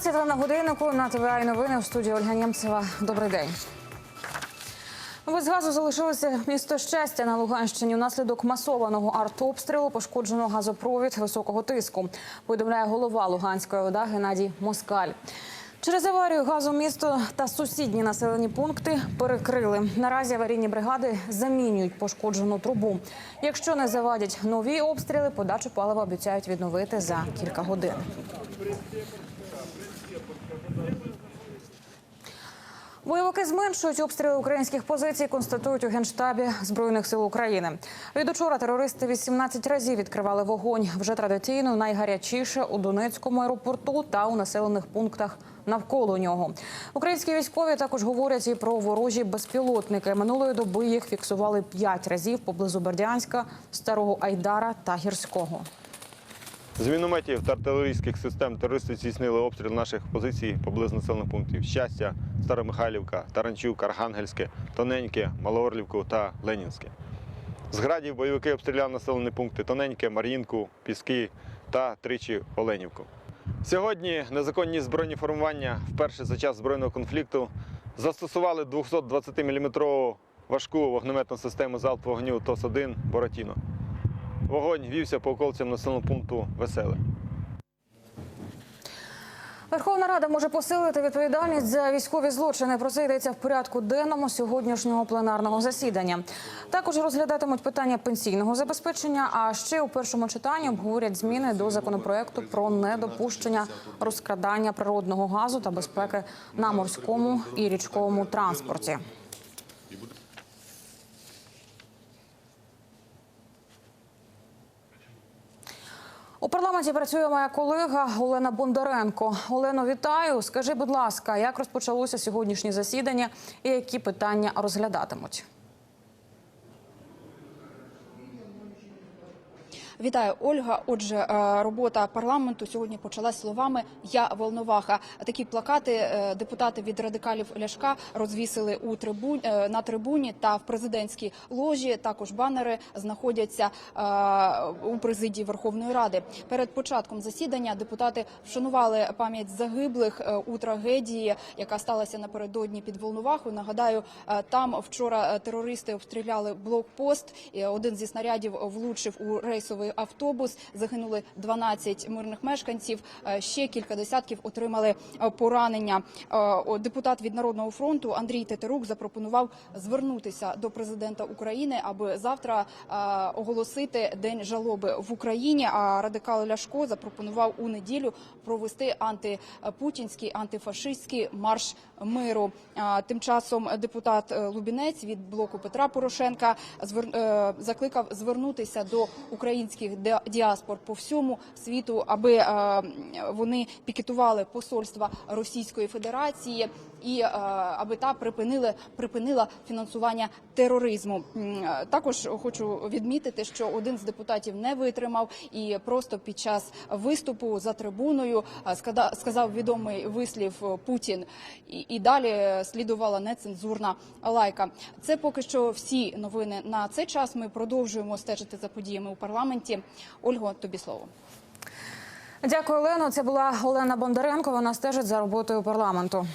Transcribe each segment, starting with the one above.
11 на годиннику на ТВА новини в студії Ольга Нємцева. Добрий день. Без газу залишилося місто щастя на Луганщині. Внаслідок масованого артобстрілу пошкоджено газопровід високого тиску. Повідомляє голова Луганської ОДА Геннадій Москаль. Через аварію газу місто та сусідні населені пункти перекрили. Наразі аварійні бригади замінюють пошкоджену трубу. Якщо не завадять нові обстріли, подачу палива обіцяють відновити за кілька годин. Бойовики зменшують обстріли українських позицій, констатують у генштабі збройних сил України. Від учора терористи 18 разів відкривали вогонь. Вже традиційно найгарячіше у Донецькому аеропорту та у населених пунктах навколо нього. Українські військові також говорять і про ворожі безпілотники. Минулої доби їх фіксували 5 разів поблизу Бердянська, Старого Айдара та Гірського. З мінометів та артилерійських систем терористи здійснили обстріл наших позицій поблизу населених пунктів Щастя, Старомихайлівка, Таранчук, Архангельське, Тоненьке, Малоорлівку та Ленінське. З градів бойовики обстріляли населені пункти Тоненьке, Мар'їнку, Піски та тричі Оленівку. Сьогодні незаконні збройні формування вперше за час збройного конфлікту застосували 220-мм важку вогнеметну систему залпового вогню ТОС-1 Боратіно. Вогонь вівся по околицям населеного пункту Веселе. Верховна Рада може посилити відповідальність за військові злочини. Про це йдеться в порядку денному сьогоднішнього пленарного засідання. Також розглядатимуть питання пенсійного забезпечення. А ще у першому читанні обговорять зміни до законопроекту про недопущення розкрадання природного газу та безпеки на морському і річковому транспорті. У парламенті працює моя колега Олена Бондаренко. Олено, вітаю. Скажи, будь ласка, як розпочалося сьогоднішнє засідання і які питання розглядатимуть? Вітаю, Ольга. Отже, е, робота парламенту сьогодні почалась словами Я Волноваха. Такі плакати е, депутати від радикалів Ляшка розвісили у трибуні на трибуні та в президентській ложі. Також банери знаходяться е, у президії Верховної Ради. Перед початком засідання депутати вшанували пам'ять загиблих е, у трагедії, яка сталася напередодні під Волновахою. Нагадаю, е, там вчора е, терористи обстріляли блокпост. Один зі снарядів влучив у рейсовий автобус. Загинули 12 мирних мешканців. Е, Ще кілька десятків отримали е, поранення. Е, Депутат від народного фронту Андрій Тетерук запропонував звернутися до президента України, аби завтра оголосити день жалоби в Україні. А радикал Ляшко запропонував у неділю провести антипутінський, антифашистський марш миру. Тим часом депутат Лубінець від блоку Петра Порошенка закликав звернутися до українських ди- діаспор по всьому світу, аби е, вони пікетували посольства Російської Федерації і е, аби та припинили припинила фінансування тероризму. Е, Також хочу відмітити, що один з депутатів не витримав і просто під час виступу за трибуною е, сказав відомий вислів Путін, і далі слідувала нецензурна лайка. Це поки що всі новини на цей час. Ми продовжуємо стежити за подіями у парламенті. Ольго, тобі слово. Дякую, Олено. Це була Олена Бондаренко. Вона стежить за роботою парламенту.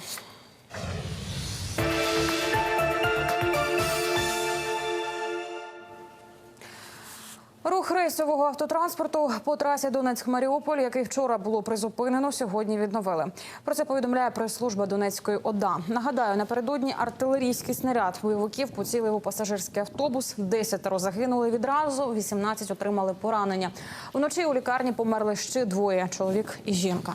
Рух рейсового автотранспорту по трасі Донецьк-Маріуполь, який вчора було призупинено, сьогодні відновили. Про це повідомляє прес-служба Донецької ОДА. Нагадаю, напередодні артилерійський снаряд бойовиків поцілив у пасажирський автобус. Десятеро загинули відразу, 18 отримали поранення. Вночі у лікарні померли ще двоє чоловік і жінка.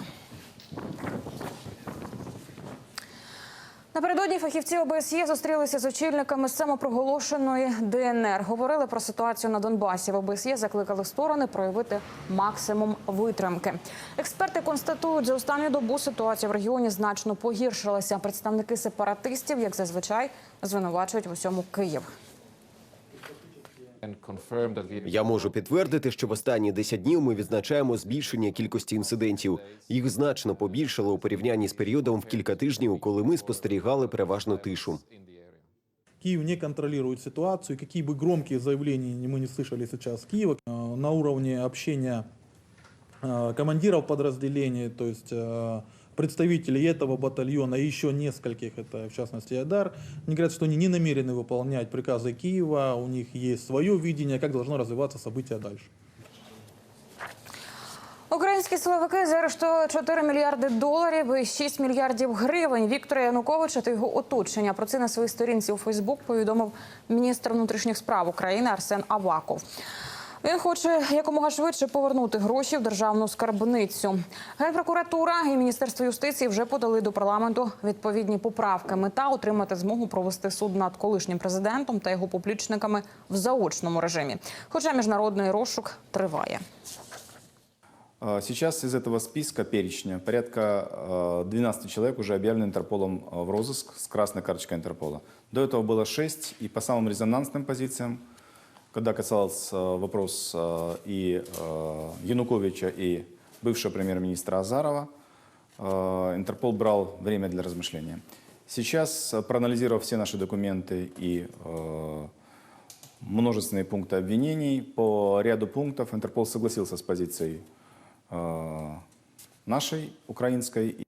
Напередодні фахівці ОБСЄ зустрілися з очільниками самопроголошеної ДНР. Говорили про ситуацію на Донбасі. В ОБСЄ закликали сторони проявити максимум витримки. Експерти констатують, за останню добу ситуація в регіоні значно погіршилася. Представники сепаратистів, як зазвичай, звинувачують в усьому Київ. Я можу підтвердити, що в останні 10 днів ми відзначаємо збільшення кількості інцидентів. Їх значно побільшало у порівнянні з періодом в кілька тижнів, коли ми спостерігали переважно тишу. Киев не контролирует ситуацию. Какие бы громкие заявления мы не слышали сейчас с Киева, э, на уровне общения э, командиров подразделений, то есть э, представителей этого батальона и еще нескольких, это в частности Айдар, они говорят, что они не намерены выполнять приказы Киева, у них есть свое видение, как должно развиваться события дальше. Українські силовики заарештували 4 мільярди доларів і 6 мільярдів гривень Віктора Януковича та його оточення. Про це на своїй сторінці у Фейсбук повідомив міністр внутрішніх справ України Арсен Аваков. Він хоче якомога швидше повернути гроші в державну скарбницю. Генпрокуратура і міністерство юстиції вже подали до парламенту відповідні поправки. Мета отримати змогу провести суд над колишнім президентом та його поплічниками в заочному режимі. Хоча міжнародний розшук триває. А, Сейчас из этого списка перечня порядка э, 12 человек уже объявлены Интерполом э, в розыск с красной карточкой Интерпола. До этого было 6, и по самым резонансным позициям, когда касался э, вопрос э, и э, Януковича, и бывшего премьер-министра Азарова, Интерпол брал время для размышления. Сейчас, проанализировав все наши документы и множественные пункты обвинений, по ряду пунктов Интерпол согласился с позицией нашей, украинской.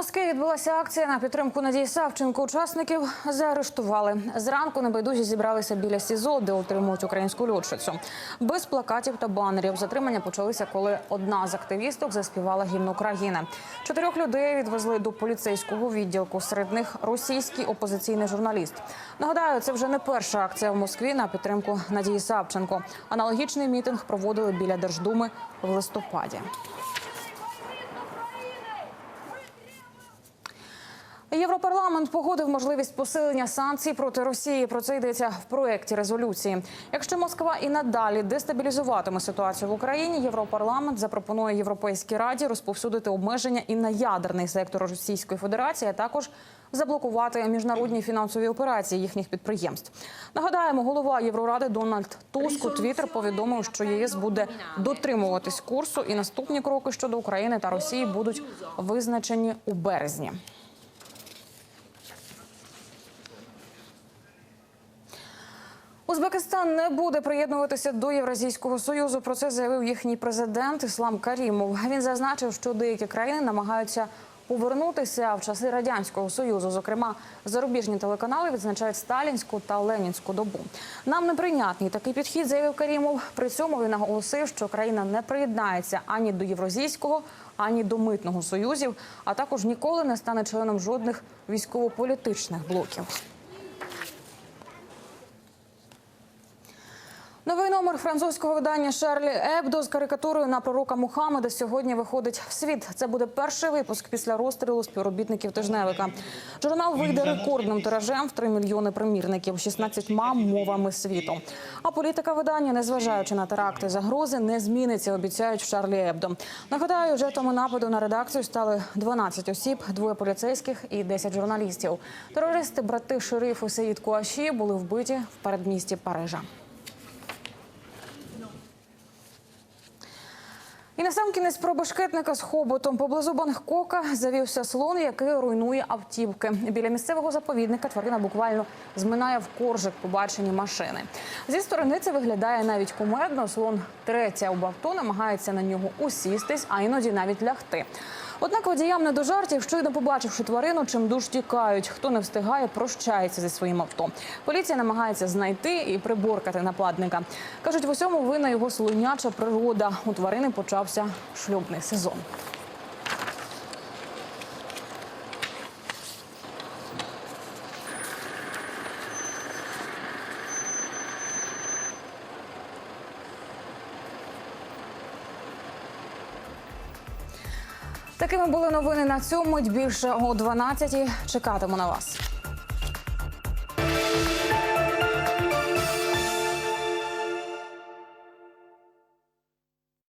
Москві відбулася акція на підтримку Надії Савченко. Учасників заарештували. Зранку небайдужі зібралися біля СІЗО, де отримують українську льотчицю. Без плакатів та банерів. Затримання почалися, коли одна з активісток заспівала гімн України. Чотирьох людей відвезли до поліцейського відділку. Серед них російський опозиційний журналіст. Нагадаю, це вже не перша акція в Москві на підтримку Надії Савченко. Аналогічний мітинг проводили біля Держдуми в листопаді. Європарламент погодив можливість посилення санкцій проти Росії. Про це йдеться в проєкті резолюції. Якщо Москва і надалі дестабілізуватиме ситуацію в Україні, Європарламент запропонує Європейській раді розповсюдити обмеження і на ядерний сектор Російської Федерації, а також заблокувати міжнародні фінансові операції їхніх підприємств. Нагадаємо, голова Євроради Дональд Туск у Твіттер повідомив, що ЄС буде дотримуватись курсу, і наступні кроки щодо України та Росії будуть визначені у березні. Узбекистан не буде приєднуватися до Євразійського союзу. Про це заявив їхній президент Іслам Карімов. Він зазначив, що деякі країни намагаються повернутися в часи радянського союзу. Зокрема, зарубіжні телеканали відзначають сталінську та ленінську добу. Нам неприйнятний такий підхід, заявив Карімов. При цьому він наголосив, що країна не приєднається ані до Євразійського, ані до митного союзів, а також ніколи не стане членом жодних військово-політичних блоків. Новий номер французького видання Шарлі Ебдо з карикатурою на пророка Мухаммеда сьогодні виходить в світ. Це буде перший випуск після розстрілу співробітників тижневика. Журнал вийде рекордним тиражем в 3 мільйони примірників 16 мовами світу. А політика видання, незважаючи на теракти загрози, не зміниться. Обіцяють Шарлі Ебдо. Нагадаю, жертвами нападу на редакцію стали 12 осіб, двоє поліцейських і 10 журналістів. Терористи, брати шерифу Сеїд Куаші, були вбиті в передмісті Парижа. І насамкінець про башкетника з хоботом поблизу Бангкока завівся слон, який руйнує автівки. Біля місцевого заповідника тварина буквально зминає в коржик побачені машини. Зі сторони це виглядає навіть кумедно. Слон третя у авто намагається на нього усістись, а іноді навіть лягти. Однак водіям не до жартів, щойно побачивши тварину, чим душ тікають. Хто не встигає, прощається зі своїм авто. Поліція намагається знайти і приборкати нападника. кажуть, в усьому вина його слоняча природа. У тварини почався шлюбний сезон. Такими були новини на цьому. Більше о 12 Чекатиму на вас.